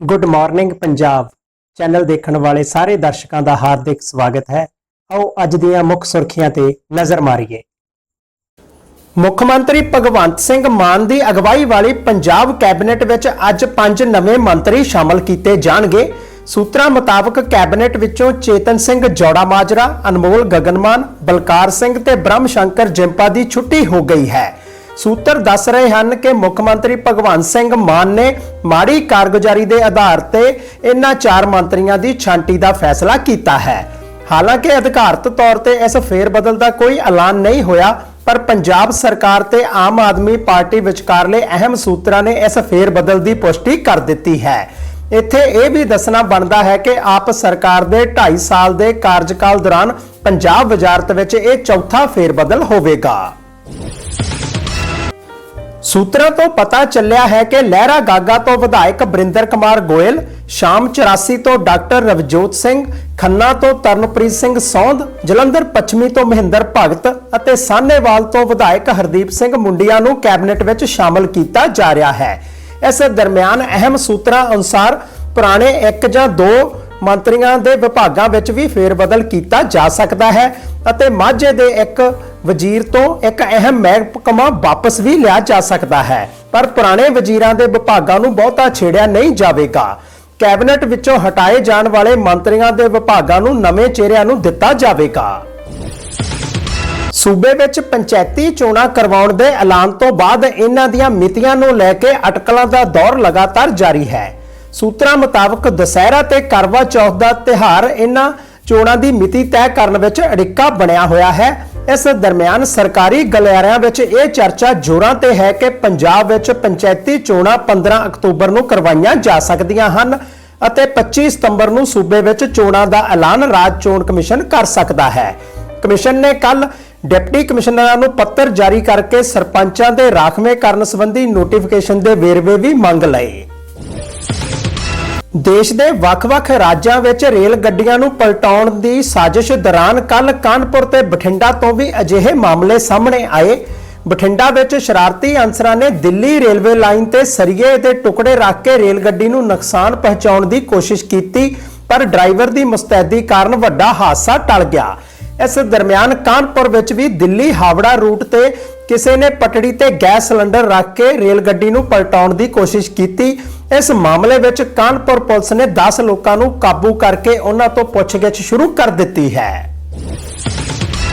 Good morning Punjab channel ਦੇਖਣ ਵਾਲੇ ਸਾਰੇ ਦਰਸ਼ਕਾਂ ਦਾ ਹਾਰਦਿਕ ਸਵਾਗਤ ਹੈ। ਆਓ ਅੱਜ ਦੀਆਂ ਮੁੱਖ ਸੁਰਖੀਆਂ ਤੇ ਨਜ਼ਰ ਮਾਰੀਏ। ਮੁੱਖ ਮੰਤਰੀ ਭਗਵੰਤ ਸਿੰਘ ਮਾਨ ਦੀ ਅਗਵਾਈ ਵਾਲੀ ਪੰਜਾਬ ਕੈਬਨਿਟ ਵਿੱਚ ਅੱਜ ਪੰਜ ਨਵੇਂ ਮੰਤਰੀ ਸ਼ਾਮਲ ਕੀਤੇ ਜਾਣਗੇ। ਸੂਤਰਾਂ ਮੁਤਾਬਕ ਕੈਬਨਿਟ ਵਿੱਚੋਂ ਚੇਤਨ ਸਿੰਘ ਜੋੜਾ ਮਾਜਰਾ, ਅਨਮੋਲ ਗਗਨਮਾਨ, ਬਲਕਾਰ ਸਿੰਘ ਤੇ ਬ੍ਰਹਮ ਸ਼ੰਕਰ ਜਿੰਪਾ ਦੀ ਛੁੱਟੀ ਹੋ ਗਈ ਹੈ। ਸੂਤਰ ਦੱਸ ਰਹੇ ਹਨ ਕਿ ਮੁੱਖ ਮੰਤਰੀ ਭਗਵੰਤ ਸਿੰਘ ਮਾਨ ਨੇ ਮਾੜੀ ਕਾਰਗੁਜ਼ਾਰੀ ਦੇ ਆਧਾਰ ਤੇ ਇਨ੍ਹਾਂ ਚਾਰ ਮੰਤਰੀਆਂ ਦੀ ਛਾਂਟੀ ਦਾ ਫੈਸਲਾ ਕੀਤਾ ਹੈ। ਹਾਲਾਂਕਿ ਅਧਿਕਾਰਤ ਤੌਰ ਤੇ ਇਸ ਫੇਰਬਦਲ ਦਾ ਕੋਈ ਐਲਾਨ ਨਹੀਂ ਹੋਇਆ, ਪਰ ਪੰਜਾਬ ਸਰਕਾਰ ਤੇ ਆਮ ਆਦਮੀ ਪਾਰਟੀ ਵਿਚਕਾਰਲੇ ਅਹਿਮ ਸੂਤਰਾਂ ਨੇ ਇਸ ਫੇਰਬਦਲ ਦੀ ਪੁਸ਼ਟੀ ਕਰ ਦਿੱਤੀ ਹੈ। ਇੱਥੇ ਇਹ ਵੀ ਦੱਸਣਾ ਬਣਦਾ ਹੈ ਕਿ ਆਪ ਸਰਕਾਰ ਦੇ 2.5 ਸਾਲ ਦੇ ਕਾਰਜਕਾਲ ਦੌਰਾਨ ਪੰਜਾਬ ਵਜ਼ਾਰਤ ਵਿੱਚ ਇਹ ਚੌਥਾ ਫੇਰਬਦਲ ਹੋਵੇਗਾ। ਸੂਤਰਾਂ ਤੋਂ ਪਤਾ ਚੱਲਿਆ ਹੈ ਕਿ ਲਹਿਰਾ ਗਾਗਾ ਤੋਂ ਵਿਧਾਇਕ ਬਰਿੰਦਰ ਕੁਮਾਰ ਗੋਇਲ, ਸ਼ਾਮ 84 ਤੋਂ ਡਾਕਟਰ ਰਵਜੋਤ ਸਿੰਘ, ਖੰਨਾ ਤੋਂ ਤਰਨਪ੍ਰੀਤ ਸਿੰਘ ਸੌਂਧ ਜਲੰਧਰ ਪੱਛਮੀ ਤੋਂ ਮਹਿੰਦਰ ਭਗਤ ਅਤੇ ਸਾਹਨੇਵਾਲ ਤੋਂ ਵਿਧਾਇਕ ਹਰਦੀਪ ਸਿੰਘ ਮੁੰਡੀਆਂ ਨੂੰ ਕੈਬਨਿਟ ਵਿੱਚ ਸ਼ਾਮਲ ਕੀਤਾ ਜਾ ਰਿਹਾ ਹੈ। ਇਸ ਦਰਮਿਆਨ ਅਹਿਮ ਸੂਤਰਾਂ ਅਨੁਸਾਰ ਪੁਰਾਣੇ ਇੱਕ ਜਾਂ ਦੋ ਮੰਤਰੀਆਂ ਦੇ ਵਿਭਾਗਾਂ ਵਿੱਚ ਵੀ ਫੇਰਬਦਲ ਕੀਤਾ ਜਾ ਸਕਦਾ ਹੈ ਅਤੇ ਮਾਝੇ ਦੇ ਇੱਕ ਵਜ਼ੀਰ ਤੋਂ ਇੱਕ ਅਹਿਮ ਮਹਿਕਮਾ ਵਾਪਸ ਵੀ ਲਿਆ ਜਾ ਸਕਦਾ ਹੈ, ਪਰ ਪੁਰਾਣੇ ਵਜ਼ੀਰਾਂ ਦੇ ਵਿਭਾਗਾਂ ਨੂੰ ਬਹੁਤਾ ਛੇੜਿਆ ਨਹੀਂ ਜਾਵੇਗਾ। ਕੈਬਨਿਟ ਵਿੱਚੋਂ ਹਟਾਏ ਜਾਣ ਵਾਲੇ ਮੰਤਰੀਆਂ ਦੇ ਵਿਭਾਗਾਂ ਨੂੰ ਨਵੇਂ ਚਿਹਰਿਆਂ ਨੂੰ ਦਿੱਤਾ ਜਾਵੇਗਾ। ਸੂਬੇ ਵਿੱਚ ਪੰਚਾਇਤੀ ਚੋਣਾਂ ਕਰਵਾਉਣ ਦੇ ਐਲਾਨ ਤੋਂ ਬਾਅਦ ਇਹਨਾਂ ਦੀਆਂ ਮਿਤੀਆਂ ਨੂੰ ਲੈ ਕੇ ਅਟਕਲਾਂ ਦਾ ਦੌਰ ਲਗਾਤਾਰ ਜਾਰੀ ਹੈ। ਸੂਤਰਾਂ ਮੁਤਾਬਕ ਦੁਸਹਿਰਾ ਤੇ ਕਰਵਾ ਚੌਥ ਦਾ ਤਿਹਾਰ ਇਹਨਾਂ ਚੋਣਾਂ ਦੀ ਮਿਤੀ ਤੈਅ ਕਰਨ ਵਿੱਚ ਅੜਿੱਕਾ ਬਣਿਆ ਹੋਇਆ ਹੈ। ਇਸ ਦਰਮਿਆਨ ਸਰਕਾਰੀ ਗਲਿਆਰਿਆਂ ਵਿੱਚ ਇਹ ਚਰਚਾ ਜ਼ੋਰਾਂ ਤੇ ਹੈ ਕਿ ਪੰਜਾਬ ਵਿੱਚ ਪੰਚਾਇਤੀ ਚੋਣਾਂ 15 ਅਕਤੂਬਰ ਨੂੰ ਕਰਵਾਈਆਂ ਜਾ ਸਕਦੀਆਂ ਹਨ ਅਤੇ 25 ਸਤੰਬਰ ਨੂੰ ਸੂਬੇ ਵਿੱਚ ਚੋਣਾਂ ਦਾ ਐਲਾਨ ਰਾਜ ਚੋਣ ਕਮਿਸ਼ਨ ਕਰ ਸਕਦਾ ਹੈ। ਕਮਿਸ਼ਨ ਨੇ ਕੱਲ ਡਿਪਟੀ ਕਮਿਸ਼ਨਰਾਂ ਨੂੰ ਪੱਤਰ ਜਾਰੀ ਕਰਕੇ ਸਰਪੰਚਾਂ ਦੇ ਰਾਖਵੇਂ ਕਰਨ ਸੰਬੰਧੀ ਨੋਟੀਫਿਕੇਸ਼ਨ ਦੇ ਵੇਰਵੇ ਵੀ ਮੰਗ ਲਏ। ਦੇਸ਼ ਦੇ ਵੱਖ-ਵੱਖ ਰਾਜਾਂ ਵਿੱਚ ਰੇਲ ਗੱਡੀਆਂ ਨੂੰ ਪਲਟਾਉਣ ਦੀ ਸਾਜ਼ਿਸ਼ ਦੌਰਾਨ ਕੱਲ ਕਾਨਪੁਰ ਤੇ ਬਠਿੰਡਾ ਤੋਂ ਵੀ ਅਜਿਹੇ ਮਾਮਲੇ ਸਾਹਮਣੇ ਆਏ। ਬਠਿੰਡਾ ਵਿੱਚ ਸ਼ਰਾਰਤੀ ਅਨਸਰਾਂ ਨੇ ਦਿੱਲੀ ਰੇਲਵੇ ਲਾਈਨ ਤੇ ਸਰੀਏ ਦੇ ਟੁਕੜੇ ਰੱਖ ਕੇ ਰੇਲ ਗੱਡੀ ਨੂੰ ਨੁਕਸਾਨ ਪਹੁੰਚਾਉਣ ਦੀ ਕੋਸ਼ਿਸ਼ ਕੀਤੀ, ਪਰ ਡਰਾਈਵਰ ਦੀ ਮੁਸਤੈਦੀ ਕਾਰਨ ਵੱਡਾ ਹਾਦਸਾ ਟਲ ਗਿਆ। ਇਸ ਦਰਮਿਆਨ ਕਾਨਪੁਰ ਵਿੱਚ ਵੀ ਦਿੱਲੀ ਹਾਵੜਾ ਰੂਟ ਤੇ ਕਿਸੇ ਨੇ ਪਟੜੀ ਤੇ ਗੈਸ ਸਿਲੰਡਰ ਰੱਖ ਕੇ ਰੇਲ ਗੱਡੀ ਨੂੰ ਪਲਟਾਉਣ ਦੀ ਕੋਸ਼ਿਸ਼ ਕੀਤੀ ਇਸ ਮਾਮਲੇ ਵਿੱਚ ਕਾਨਪੁਰ ਪੁਲਿਸ ਨੇ 10 ਲੋਕਾਂ ਨੂੰ ਕਾਬੂ ਕਰਕੇ ਉਹਨਾਂ ਤੋਂ ਪੁੱਛਗਿੱਛ ਸ਼ੁਰੂ ਕਰ ਦਿੱਤੀ ਹੈ।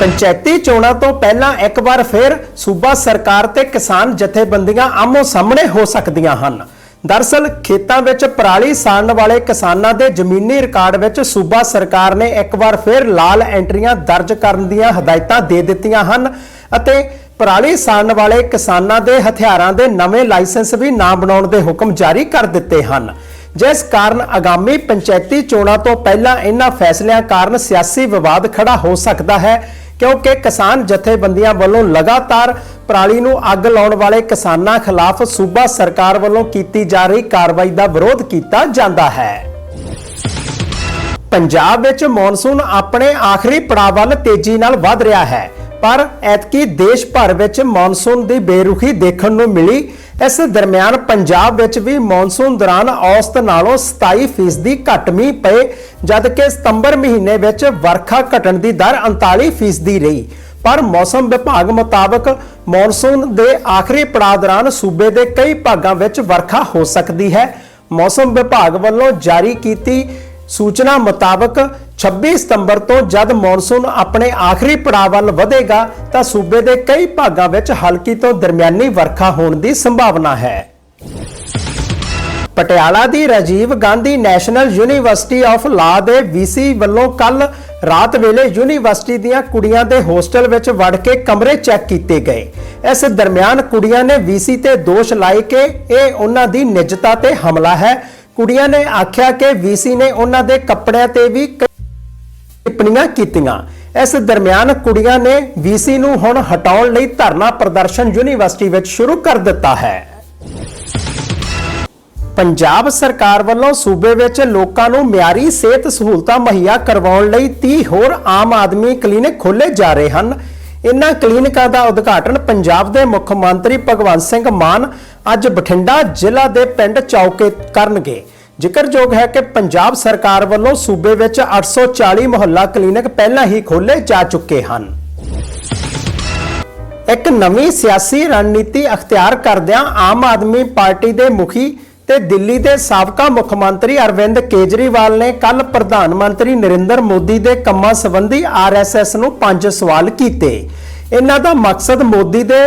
ਪੰਚਾਇਤੀ ਚੋਣਾਂ ਤੋਂ ਪਹਿਲਾਂ ਇੱਕ ਵਾਰ ਫਿਰ ਸੂਬਾ ਸਰਕਾਰ ਤੇ ਕਿਸਾਨ ਜਥੇਬੰਦੀਆਂ ਆਮੋ ਸਾਹਮਣੇ ਹੋ ਸਕਦੀਆਂ ਹਨ। ਦਰਸਲ ਖੇਤਾਂ ਵਿੱਚ ਪਰਾਲੀ ਸਾੜਨ ਵਾਲੇ ਕਿਸਾਨਾਂ ਦੇ ਜ਼ਮੀਨੀ ਰਿਕਾਰਡ ਵਿੱਚ ਸੂਬਾ ਸਰਕਾਰ ਨੇ ਇੱਕ ਵਾਰ ਫਿਰ ਲਾਲ ਐਂਟਰੀਆਂ ਦਰਜ ਕਰਨ ਦੀਆਂ ਹਦਾਇਤਾਂ ਦੇ ਦਿੱਤੀਆਂ ਹਨ ਅਤੇ ਪਰਾਲੀ ਸਾੜਨ ਵਾਲੇ ਕਿਸਾਨਾਂ ਦੇ ਹਥਿਆਰਾਂ ਦੇ ਨਵੇਂ ਲਾਇਸੈਂਸ ਵੀ ਨਾ ਬਣਾਉਣ ਦੇ ਹੁਕਮ ਜਾਰੀ ਕਰ ਦਿੱਤੇ ਹਨ। ਜਿਸ ਕਾਰਨ ਆਗਾਮੀ ਪੰਚਾਇਤੀ ਚੋਣਾਂ ਤੋਂ ਪਹਿਲਾਂ ਇਹਨਾਂ ਫੈਸਲਿਆਂ ਕਾਰਨ ਸਿਆਸੀ ਵਿਵਾਦ ਖੜਾ ਹੋ ਸਕਦਾ ਹੈ, ਕਿਉਂਕਿ ਕਿਸਾਨ ਜਥੇਬੰਦੀਆਂ ਵੱਲੋਂ ਲਗਾਤਾਰ ਪਰਾਲੀ ਨੂੰ ਅੱਗ ਲਾਉਣ ਵਾਲੇ ਕਿਸਾਨਾਂ ਖਿਲਾਫ ਸੂਬਾ ਸਰਕਾਰ ਵੱਲੋਂ ਕੀਤੀ ਜਾ ਰਹੀ ਕਾਰਵਾਈ ਦਾ ਵਿਰੋਧ ਕੀਤਾ ਜਾਂਦਾ ਹੈ। ਪੰਜਾਬ ਵਿੱਚ ਮੌਨਸੂਨ ਆਪਣੇ ਆਖਰੀ ਪੜਾਅ ਵੱਲ ਤੇਜ਼ੀ ਨਾਲ ਵਧ ਰਿਹਾ ਹੈ। ਪਰ ਐਤਕੀ ਦੇਸ਼ ਭਰ ਵਿੱਚ ਮੌਨਸੂਨ ਦੀ ਬੇਰੁਖੀ ਦੇਖਣ ਨੂੰ ਮਿਲੀ। ਇਸ ਦਰਮਿਆਨ ਪੰਜਾਬ ਵਿੱਚ ਵੀ ਮੌਨਸੂਨ ਦੌਰਾਨ ਔਸਤ ਨਾਲੋਂ 27% ਘੱਟ ਮੀਂਹ ਪਏ, ਜਦਕਿ ਸਤੰਬਰ ਮਹੀਨੇ ਵਿੱਚ ਵਰਖਾ ਘਟਣ ਦੀ ਦਰ 39% ਰਹੀ। ਪਰ ਮੌਸਮ ਵਿਭਾਗ ਮੁਤਾਬਕ ਮੌਨਸੂਨ ਦੇ ਆਖਰੀ ਪੜਾਅ ਦੌਰਾਨ ਸੂਬੇ ਦੇ ਕਈ ਭਾਗਾਂ ਵਿੱਚ ਵਰਖਾ ਹੋ ਸਕਦੀ ਹੈ। ਮੌਸਮ ਵਿਭਾਗ ਵੱਲੋਂ ਜਾਰੀ ਕੀਤੀ ਸੂਚਨਾ ਮੁਤਾਬਕ 26 ਸਤੰਬਰ ਤੋਂ ਜਦ ਮੌਨਸੂਨ ਆਪਣੇ ਆਖਰੀ ਪੜਾਅ ਵੱਲ ਵਧੇਗਾ, ਤਾਂ ਸੂਬੇ ਦੇ ਕਈ ਭਾਗਾਂ ਵਿੱਚ ਹਲਕੀ ਤੋਂ ਦਰਮਿਆਨੀ ਵਰਖਾ ਹੋਣ ਦੀ ਸੰਭਾਵਨਾ ਹੈ। ਪਟਿਆਲਾ ਦੀ Rajiv Gandhi national university of law ਦੇ ਵੀਸੀ ਵੱਲੋਂ ਕੱਲ ਰਾਤ ਵੇਲੇ ਯੂਨੀਵਰਸਿਟੀ ਦੀਆਂ ਕੁੜੀਆਂ ਦੇ ਹੋਸਟਲ ਵਿੱਚ ਵੜ ਕੇ ਕਮਰੇ ਚੈੱਕ ਕੀਤੇ ਗਏ। ਇਸ ਦਰਮਿਆਨ ਕੁੜੀਆਂ ਨੇ ਵੀਸੀ ਤੇ ਦੋਸ਼ ਲਾਏ ਕਿ ਇਹ ਉਹਨਾਂ ਦੀ ਨਿੱਜਤਾ ਤੇ ਹਮਲਾ ਹੈ ਕੁੜੀਆਂ ਨੇ ਆਖਿਆ ਕਿ ਵੀਸੀ ਨੇ ਉਹਨਾਂ ਦੇ ਕੱਪੜਿਆਂ ਤੇ ਵੀ ਟਿੱਪਣੀਆਂ ਕੀਤੀਆਂ। ਇਸ ਦਰਮਿਆਨ ਕੁੜੀਆਂ ਨੇ ਵੀਸੀ ਨੂੰ ਹੁਣ ਹਟਾਉਣ ਲਈ ਧਰਨਾ ਪ੍ਰਦਰਸ਼ਨ ਯੂਨੀਵਰਸਿਟੀ ਵਿੱਚ ਸ਼ੁਰੂ ਕਰ ਦਿੱਤਾ ਹੈ। ਪੰਜਾਬ ਸਰਕਾਰ ਵੱਲੋਂ ਸੂਬੇ ਵਿੱਚ ਲੋਕਾਂ ਨੂੰ ਮਿਆਰੀ ਸਿਹਤ ਸਹੂਲਤਾਂ ਮੁਹੱਈਆ ਕਰਵਾਉਣ ਲਈ 30 ਹੋਰ ਆਮ ਆਦਮੀ ਕਲੀਨਿਕ ਖੋਲੇ ਜਾ ਰਹੇ ਹਨ। ਇਨ੍ਹਾਂ ਕਲੀਨਿਕਾਂ ਦਾ ਉਦਘਾਟਨ ਪੰਜਾਬ ਦੇ ਮੁੱਖ ਮੰਤਰੀ ਭਗਵੰਤ ਸਿੰਘ ਮਾਨ ਅੱਜ ਬਠਿੰਡਾ ਜ਼ਿਲ੍ਹਾ ਦੇ ਪਿੰਡ ਚੌਕੇ ਕਰਨਗੇ। ਜ਼ਿਕਰਯੋਗ ਹੈ ਕਿ ਪੰਜਾਬ ਸਰਕਾਰ ਵੱਲੋਂ ਸੂਬੇ ਵਿੱਚ 840 ਮੁਹੱਲਾ ਕਲੀਨਿਕ ਪਹਿਲਾਂ ਹੀ ਖੋਲੇ ਜਾ ਚੁੱਕੇ ਹਨ। ਇੱਕ ਨਵੀਂ ਸਿਆਸੀ ਰਣਨੀਤੀ ਅਖਤਿਆਰ ਕਰਦਿਆਂ ਆਮ ਆਦਮੀ ਪਾਰਟੀ ਦੇ ਮੁਖੀ ਤੇ ਦਿੱਲੀ ਦੇ ਸਾਬਕਾ ਮੁੱਖ ਮੰਤਰੀ ਅਰਵਿੰਦ ਕੇਜਰੀਵਾਲ ਨੇ ਕੱਲ ਪ੍ਰਧਾਨ ਮੰਤਰੀ ਨਰਿੰਦਰ ਮੋਦੀ ਦੇ ਕੰਮਾਂ ਸੰਬੰਧੀ ਆਰਐਸਐਸ ਨੂੰ ਪੰਜ ਸਵਾਲ ਕੀਤੇ। ਇਹਨਾਂ ਦਾ ਮਕਸਦ ਮੋਦੀ ਦੇ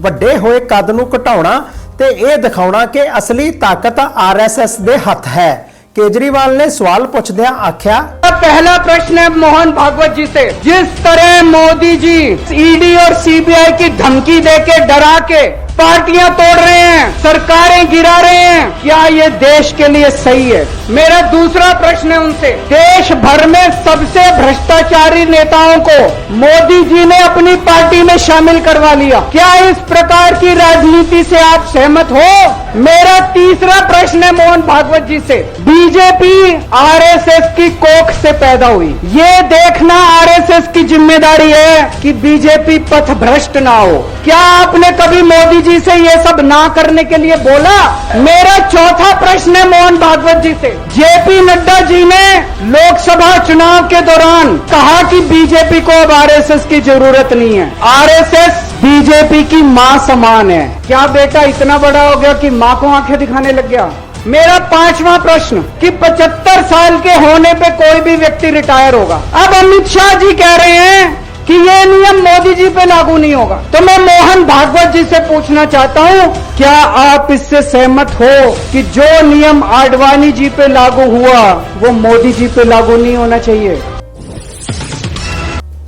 ਵੱਡੇ ਹੋਏ ਕਦ ਨੂੰ ਘਟਾਉਣਾ ਤੇ ਇਹ ਦਿਖਾਉਣਾ ਕਿ ਅਸਲੀ ਤਾਕਤ ਆਰਐਸਐਸ ਦੇ ਹੱਥ ਹੈ। ਕੇਜਰੀਵਾਲ ਨੇ ਸਵਾਲ ਪੁੱਛਦਿਆਂ ਆਖਿਆ पहला प्रश्न है मोहन भागवत जी से। जिस तरह मोदी जी ईडी और सीबीआई की धमकी देके डरा के पार्टियाँ तोड़ रहे हैं, सरकारें गिरा रहे हैं, क्या ये देश के लिए सही है? मेरा दूसरा प्रश्न है उनसे। देश भर में सबसे भ्रष्टाचारी नेताओं को मोदी जी ने अपनी पार्टी में शामिल करवा लिया। क्या इस प्रकार की राजनीति से आप सहमत हो? मेरा तीसरा प्रश्न है मोहन भागवत जी से। बीजेपी, आरएसएस की कोख से पैदा हुई। ये देखना आरएसएस की ज़िम्मेदारी है कि बीजेपी पथ भ्रष्ट ना हो। क्या आपने कभी मोदी जी से ये सब ना करने के लिए बोला? मेरा चौथा प्रश्न है मोहन भागवत जी से। जेपी नड्डा जी ने लोकसभा चुनाव के दौरान कहा कि बीजेपी को अब आरएसएस की ज़रूरत नहीं है। आरएसएस बीजेपी की माँ समान है। क्या बेटा इतना बड़ा हो गया कि माँ को आँखें दिखाने लग गया? मेरा पांचवा प्रश्न कि 75 साल के होने पे कोई भी व्यक्ति रिटायर होगा अब अमित शाह जी कह रहे हैं कि ये नियम मोदी जी पे लागू नहीं होगा तो मैं मोहन भागवत जी से पूछना चाहता हूँ क्या आप इससे सहमत हो कि जो नियम आडवाणी जी पे लागू हुआ वो मोदी जी पे लागू नहीं होना चाहिए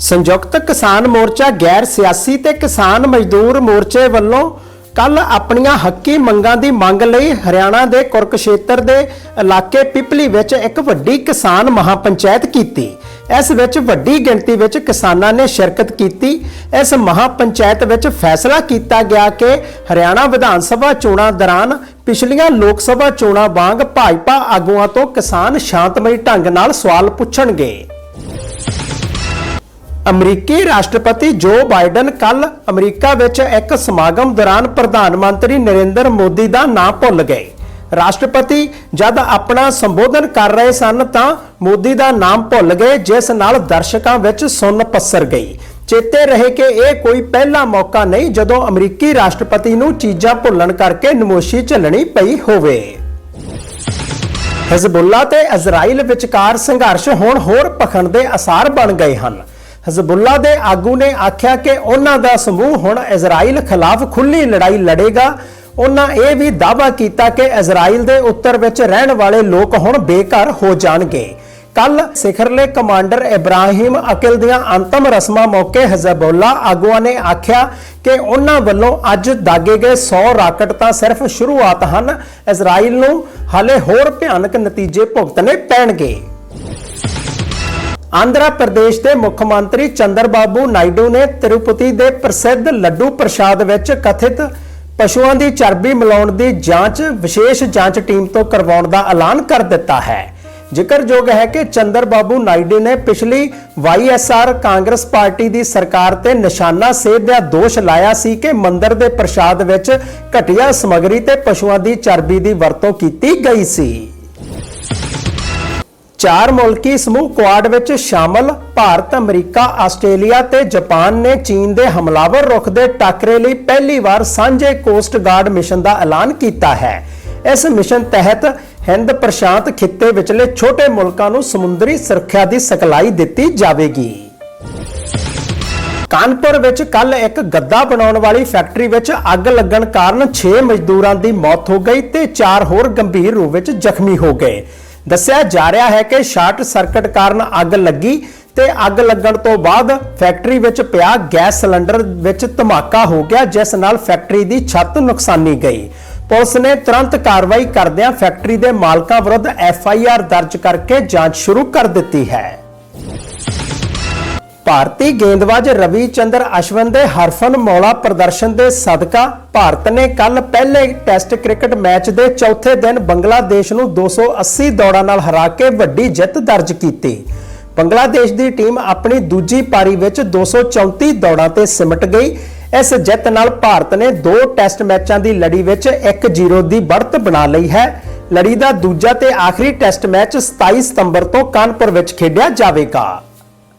ਸੰਯੁਕਤ ਕਿਸਾਨ ਮੋਰਚਾ ਗੈਰ ਸਿਆਸੀ ਤੇ ਕਿਸਾਨ ਮਜ਼ਦੂਰ ਮੋਰਚੇ ਵੱਲੋਂ ਕੱਲ ਆਪਣੀਆਂ ਹੱਕੀ ਮੰਗਾਂ ਦੀ ਮੰਗ ਲਈ ਹਰਿਆਣਾ ਦੇ ਕੁਰਕਸ਼ੇਤਰ ਦੇ ਇਲਾਕੇ ਪਿਪਲੀ ਵਿੱਚ ਇੱਕ ਵੱਡੀ ਕਿਸਾਨ ਮਹਾਪੰਚਾਇਤ ਕੀਤੀ। ਇਸ ਵਿੱਚ ਵੱਡੀ ਗਿਣਤੀ ਵਿੱਚ ਕਿਸਾਨਾਂ ਨੇ ਸ਼ਿਰਕਤ ਕੀਤੀ। ਇਸ ਮਹਾਪੰਚਾਇਤ ਵਿੱਚ ਫੈਸਲਾ ਕੀਤਾ ਗਿਆ ਕਿ ਹਰਿਆਣਾ ਵਿਧਾਨ ਸਭਾ ਚੋਣਾਂ ਦੌਰਾਨ ਪਿਛਲੀਆਂ ਲੋਕ ਸਭਾ ਚੋਣਾਂ ਵਾਂਗ ਭਾਜਪਾ ਆਗੂਆਂ ਤੋਂ ਕਿਸਾਨ ਸ਼ਾਂਤਮਈ ਢੰਗ ਨਾਲ ਸਵਾਲ ਪੁੱਛਣਗੇ। ਅਮਰੀਕੀ ਰਾਸ਼ਟਰਪਤੀ ਜੋ ਬਾਈਡਨ ਕੱਲ ਅਮਰੀਕਾ ਵਿੱਚ ਇੱਕ ਸਮਾਗਮ ਦੌਰਾਨ ਪ੍ਰਧਾਨ ਮੰਤਰੀ ਨਰਿੰਦਰ ਮੋਦੀ ਦਾ ਨਾਂ ਭੁੱਲ ਗਏ। ਰਾਸ਼ਟਰਪਤੀ ਜਦ ਆਪਣਾ ਸੰਬੋਧਨ ਕਰ ਰਹੇ ਸਨ ਤਾਂ ਮੋਦੀ ਦਾ ਨਾਮ ਭੁੱਲ ਗਏ, ਜਿਸ ਨਾਲ ਦਰਸ਼ਕਾਂ ਵਿੱਚ ਸੁੰਨ ਪਸਰ ਗਈ। ਚੇਤੇ ਰਹੇ ਕਿ ਇਹ ਕੋਈ ਪਹਿਲਾ ਮੌਕਾ ਨਹੀਂ ਜਦੋਂ ਅਮਰੀਕੀ ਰਾਸ਼ਟਰਪਤੀ ਨੂੰ ਚੀਜ਼ਾਂ ਭੁੱਲਣ ਕਰਕੇ ਨਮੋਸ਼ੀ ਝੱਲਣੀ ਪਈ ਹੋਵੇ। ਹਿਜ਼ਬੁੱਲਾ ਤੇ ਇਜ਼ਰਾਈਲ ਵਿਚਕਾਰ ਸੰਘਰਸ਼ ਹੁਣ ਹੋਰ ਭਖਣ ਦੇ ਅਸਾਰ ਬਣ ਗਏ ਹਨ। ਹਜ਼ਬੁੱਲਾ ਦੇ ਆਗੂ ਨੇ ਆਖਿਆ ਕਿ ਉਹਨਾਂ ਦਾ ਸਮੂਹ ਹੁਣ ਇਜ਼ਰਾਈਲ ਖਿਲਾਫ ਖੁੱਲੀ ਲੜਾਈ ਲੜੇਗਾ। ਉਹਨਾਂ ਇਹ ਵੀ ਦਾਅਵਾ ਕੀਤਾ ਕਿ ਇਜ਼ਰਾਈਲ ਦੇ ਉੱਤਰ ਵਿੱਚ ਰਹਿਣ ਵਾਲੇ ਲੋਕ ਹੁਣ ਬੇਘਰ ਹੋ ਜਾਣਗੇ। ਕੱਲ ਸਿਖਰਲੇ ਕਮਾਂਡਰ ਇਬਰਾਹੀਮ ਅਕਿਲ ਦੀਆਂ ਅੰਤਮ ਰਸਮਾਂ ਮੌਕੇ ਹਜ਼ਬੁੱਲਾ ਆਗੂਆਂ ਨੇ ਆਖਿਆ ਕਿ ਉਹਨਾਂ ਵੱਲੋਂ ਅੱਜ ਦਾਗੇ ਗਏ 100 ਰਾਕਟ ਤਾਂ ਸਿਰਫ ਸ਼ੁਰੂਆਤ ਹਨ। ਇਜ਼ਰਾਈਲ ਨੂੰ ਹਾਲੇ ਹੋਰ ਭਿਆਨਕ ਨਤੀਜੇ ਭੁਗਤਣੇ ਪੈਣਗੇ। ਆਂਧਰਾ ਪ੍ਰਦੇਸ਼ ਦੇ ਮੁੱਖ ਮੰਤਰੀ ਚੰਦਰਬਾਬੂ ਨਾਇਡੂ ਨੇ ਤਿਰੂਪਤੀ ਦੇ ਪ੍ਰਸਿੱਧ ਲੱਡੂ ਪ੍ਰਸ਼ਾਦ ਵਿੱਚ ਕਥਿਤ ਪਸ਼ੂਆਂ ਦੀ ਚਰਬੀ ਮਿਲਾਉਣ ਦੀ ਜਾਂਚ, ਵਿਸ਼ੇਸ਼ ਜਾਂਚ ਟੀਮ ਤੋਂ ਕਰਵਾਉਣ ਦਾ ਐਲਾਨ ਕਰ ਦਿੱਤਾ ਹੈ। ਜ਼ਿਕਰਯੋਗ ਹੈ ਕਿ ਚੰਦਰਬਾਬੂ ਨਾਇਡੂ ਨੇ ਪਿਛਲੀ ਵਾਈਐਸਆਰ ਕਾਂਗਰਸ ਪਾਰਟੀ ਦੀ ਸਰਕਾਰ ਤੇ ਨਿਸ਼ਾਨਾ ਸੇਧ ਦਾ ਦੋਸ਼ ਲਾਇਆ ਸੀ ਕਿ ਮੰਦਰ ਦੇ ਪ੍ਰਸ਼ਾਦ ਵਿੱਚ ਘਟੀਆ ਸਮੱਗਰੀ ਤੇ ਪਸ਼ੂਆਂ ਦੀ ਚਰਬੀ ਦੀ ਵਰਤੋਂ ਕੀਤੀ ਗਈ ਸੀ। ਚਾਰ ਮੁਲਕੀ ਸਮੂਹ ਕੁਆਡ ਵਿੱਚ ਸ਼ਾਮਲ ਭਾਰਤ, ਅਮਰੀਕਾ, ਆਸਟ੍ਰੇਲੀਆ ਤੇ ਜਾਪਾਨ ਨੇ ਚੀਨ ਦੇ ਹਮਲਾਵਰ ਰੁਖ ਦੇ ਟਾਕਰੇ ਲਈ ਪਹਿਲੀ ਵਾਰ ਸਾਂਝੇ ਕੋਸਟ ਗਾਰਡ ਮਿਸ਼ਨ ਦਾ ਐਲਾਨ ਕੀਤਾ ਹੈ। ਇਸ ਮਿਸ਼ਨ ਤਹਿਤ ਹਿੰਦ ਪ੍ਰਸ਼ਾਂਤ ਖਿੱਤੇ ਵਿਚਲੇ ਛੋਟੇ ਮੁਲਕਾਂ ਨੂੰ ਸਮੁੰਦਰੀ ਸੁਰੱਖਿਆ ਦੀ ਸਿਖਲਾਈ ਦਿੱਤੀ ਜਾਵੇਗੀ। ਕਾਨਪੁਰ ਵਿੱਚ ਕੱਲ ਇੱਕ ਗੱਦਾ ਬਣਾਉਣ ਵਾਲੀ ਫੈਕਟਰੀ ਵਿੱਚ ਅੱਗ ਲੱਗਣ ਕਾਰਨ 6 ਮਜ਼ਦੂਰਾਂ ਦੀ ਮੌਤ ਹੋ ਗਈ ਤੇ 4 ਹੋਰ ਗੰਭੀਰ ਰੂਪ ਵਿੱਚ ਜ਼ਖਮੀ ਹੋ ਗਏ। ਦੱਸਿਆ ਜਾ ਰਿਹਾ ਹੈ ਕਿ ਸ਼ਾਰਟ ਸਰਕਟ ਕਾਰਨ ਅੱਗ ਲੱਗੀ ਤੇ ਅੱਗ ਲੱਗਣ ਤੋਂ ਬਾਅਦ ਫੈਕਟਰੀ ਵਿੱਚ ਪਿਆ ਗੈਸ ਸਿਲੰਡਰ ਵਿੱਚ ਧਮਾਕਾ ਹੋ ਗਿਆ, ਜਿਸ ਨਾਲ ਫੈਕਟਰੀ ਦੀ ਛੱਤ ਨੁਕਸਾਨੀ ਗਈ। ਪੁਲਿਸ ਨੇ ਤੁਰੰਤ ਕਾਰਵਾਈ ਕਰਦਿਆਂ ਫੈਕਟਰੀ ਦੇ ਮਾਲਕਾਂ ਵਿਰੁੱਧ ਐਫ ਆਈ ਆਰ ਦਰਜ ਕਰਕੇ ਜਾਂਚ ਸ਼ੁਰੂ ਕਰ ਦਿੱਤੀ ਹੈ। ਭਾਰਤੀ ਗੇਂਦਬਾਜ਼ ਰਵੀ ਚੰਦਰ ਅਸ਼ਵਨ ਦੇ ਹਰਫਨ ਮੌਲਾ ਪ੍ਰਦਰਸ਼ਨ ਦੇ ਸਦਕਾ ਭਾਰਤ ਨੇ ਕੱਲ ਪਹਿਲੇ ਟੈਸਟ ਕ੍ਰਿਕਟ ਮੈਚ ਦੇ ਚੌਥੇ ਦਿਨ ਬੰਗਲਾਦੇਸ਼ ਨੂੰ 280 ਦੌੜਾਂ ਨਾਲ ਹਰਾ ਕੇ ਵੱਡੀ ਜਿੱਤ ਦਰਜ ਕੀਤੀ। ਬੰਗਲਾਦੇਸ਼ ਦੀ ਟੀਮ ਆਪਣੀ ਦੂਜੀ ਪਾਰੀ ਵਿੱਚ 234 ਦੌੜਾਂ ਤੇ ਸਿਮਟ ਗਈ। ਇਸ ਜਿੱਤ ਨਾਲ ਭਾਰਤ ਨੇ ਦੋ ਟੈਸਟ ਮੈਚਾਂ ਦੀ ਲੜੀ ਵਿੱਚ 1-0 ਦੀ ਬੜਤ ਬਣਾ ਲਈ ਹੈ। ਲੜੀ ਦਾ ਦੂਜਾ ਤੇ ਆਖਰੀ ਟੈਸਟ ਮੈਚ 27 ਸਤੰਬਰ ਤੋਂ ਕਾਨਪੁਰ ਵਿੱਚ ਖੇਡਿਆ ਜਾਵੇਗਾ।